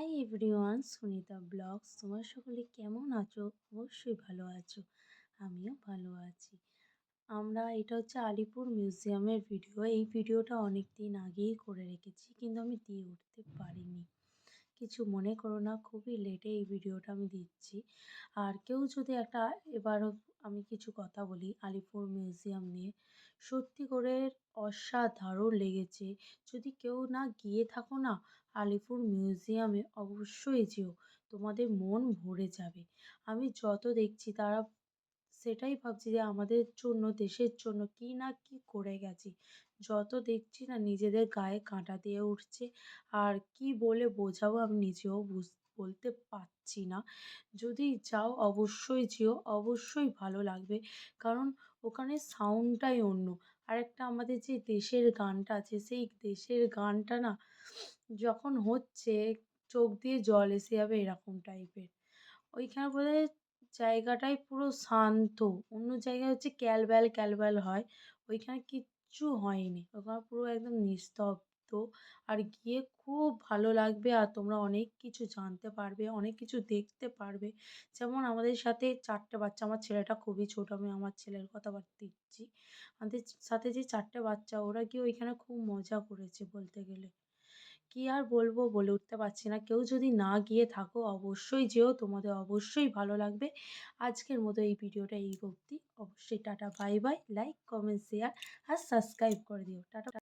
Hi everyone, Sunita blogs. তোমার সকলে কেমন আছো? অবশ্যই ভালো আছো। আমিও ভালো আছি। আমরা, এটা হচ্ছে আলিপুর মিউজিয়ামের ভিডিও। এই ভিডিওটা অনেক দিন আগেই করে রেখেছি, কিন্তু আমি দিয়ে উঠতে পারিনি। কিছু মনে করো না, খুবই লেটে এই ভিডিওটা আমি দিচ্ছি। আর কেউ যদি একটা এবারও আমি কিছু কথা বলি, আলিপুর মিউজিয়াম নিয়ে, সত্যি করে অসাধারণ লেগেছে। যদি কেউ না গিয়ে থাকো না, আলিপুর মিউজিয়ামে অবশ্যই যেও, তোমাদের মন ভরে যাবে। আমি যত দেখছি তারা সেটাই ভাবছি যে আমাদের জন্য, দেশের জন্য কী না কী করে গেছে। যত দেখছি না নিজেদের গায়ে কাঁটা দিয়ে উঠছে, আর কি বলে বোঝাবো আমি নিজেও বুঝ, বলতে পারছি না। যদি যাও অবশ্যই যেও, অবশ্যই ভালো লাগবে। কারণ ওখানে সাউন্ডটাই অন্য। আরেকটা আমাদের যে দেশের গানটা আছে, সেই দেশের গানটা না যখন হচ্ছে, চোখ দিয়ে জল এসে যাবে এরকম টাইপের ওইখানে বোধহয় জায়গাটাই পুরো শান্ত। অন্য জায়গায় হচ্ছে ক্যালব্যাল ক্যালব্যাল হয়, ওইখানে কিচ্ছু হয়নি। ওখানে পুরো একদম নিস্তব্ধ। আর গিয়ে খুব ভালো লাগবে আর তোমরা অনেক কিছু জানতে পারবে, অনেক কিছু দেখতে পারবে। যেমন আমাদের সাথে চারটে বাচ্চা, আমার ছেলেটা খুবই ছোটো, আমি আমার ছেলের কথা দিচ্ছি। আমাদের সাথে যে চারটে বাচ্চা, ওরা গিয়ে ওইখানে খুব মজা করেছে বলতে গেলে। কী আর বলব বলে উঠতে পারছি না। কেউ যদি না গিয়ে থাকো অবশ্যই যেও, তোমাদের অবশ্যই ভালো লাগবে। আজকের মতো এই ভিডিওটা এই অবধি। অবশ্যই tata, bye bye. Like, comment, share আর সাবস্ক্রাইব করে দিও। টাটা।